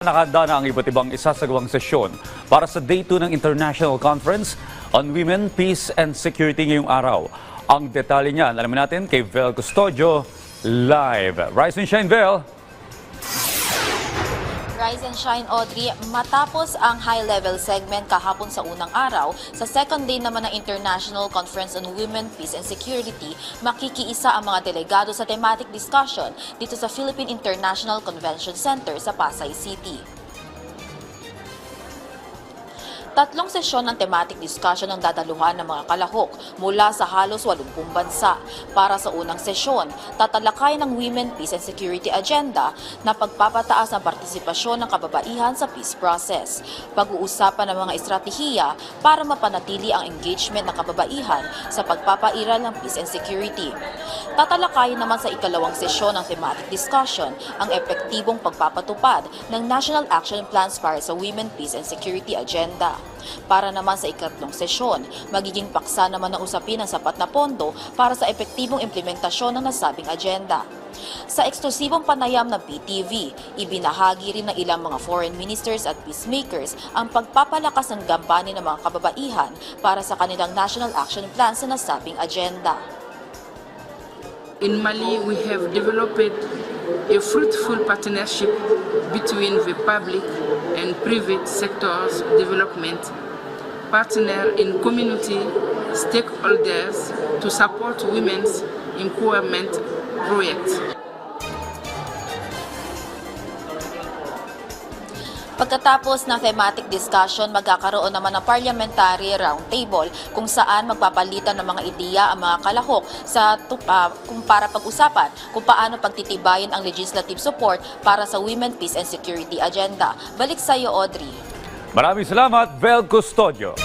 Nakahanda na ang iba't ibang isasagawang sesyon para sa Day 2 ng International Conference on Women, Peace and Security ngayong araw. Ang detalye niyan, alamin natin kay Vel Custodio live. Rise and shine, Vel! Rise and Shine Audrey, matapos ang high-level segment kahapon sa unang araw, sa second day naman ng International Conference on Women, Peace and Security, makikiisa ang mga delegado sa thematic discussion dito sa Philippine International Convention Center sa Pasay City. Tatlong sesyon ng thematic discussion ang dadaluhan ng mga kalahok mula sa halos 80 bansa. Para sa unang sesyon, tatalakay ng Women, Peace and Security Agenda na pagpapataas ng partisipasyon ng kababaihan sa peace process. Pag-uusapan ng mga estratehiya para mapanatili ang engagement ng kababaihan sa pagpapairal ng peace and security. Tatalakayin naman sa ikalawang sesyon ng thematic discussion ang epektibong pagpapatupad ng National Action Plans para sa Women, Peace and Security Agenda. Para naman sa ikatlong sesyon, magiging paksa naman ng usapin ang sapat na pondo para sa epektibong implementasyon ng nasabing agenda. Sa eksklusibong panayam ng PTV, ibinahagi rin ng ilang mga foreign ministers at peacemakers ang pagpapalakas ng gampanin ng mga kababaihan para sa kanilang national action plan sa nasabing agenda. In Mali, we have developed a fruitful partnership between the public and private sectors development partner in community stakeholders to support women's empowerment projects. Pagkatapos ng thematic discussion, magkakaroon naman ng parliamentary roundtable kung saan magpapalitan ng mga ideya ang mga kalahok sa tu- ah, kung para pag-usapan kung paano pagtitibayin ang legislative support para sa Women, Peace and Security Agenda. Balik sa iyo, Audrey. Maraming salamat, Vel Custodio.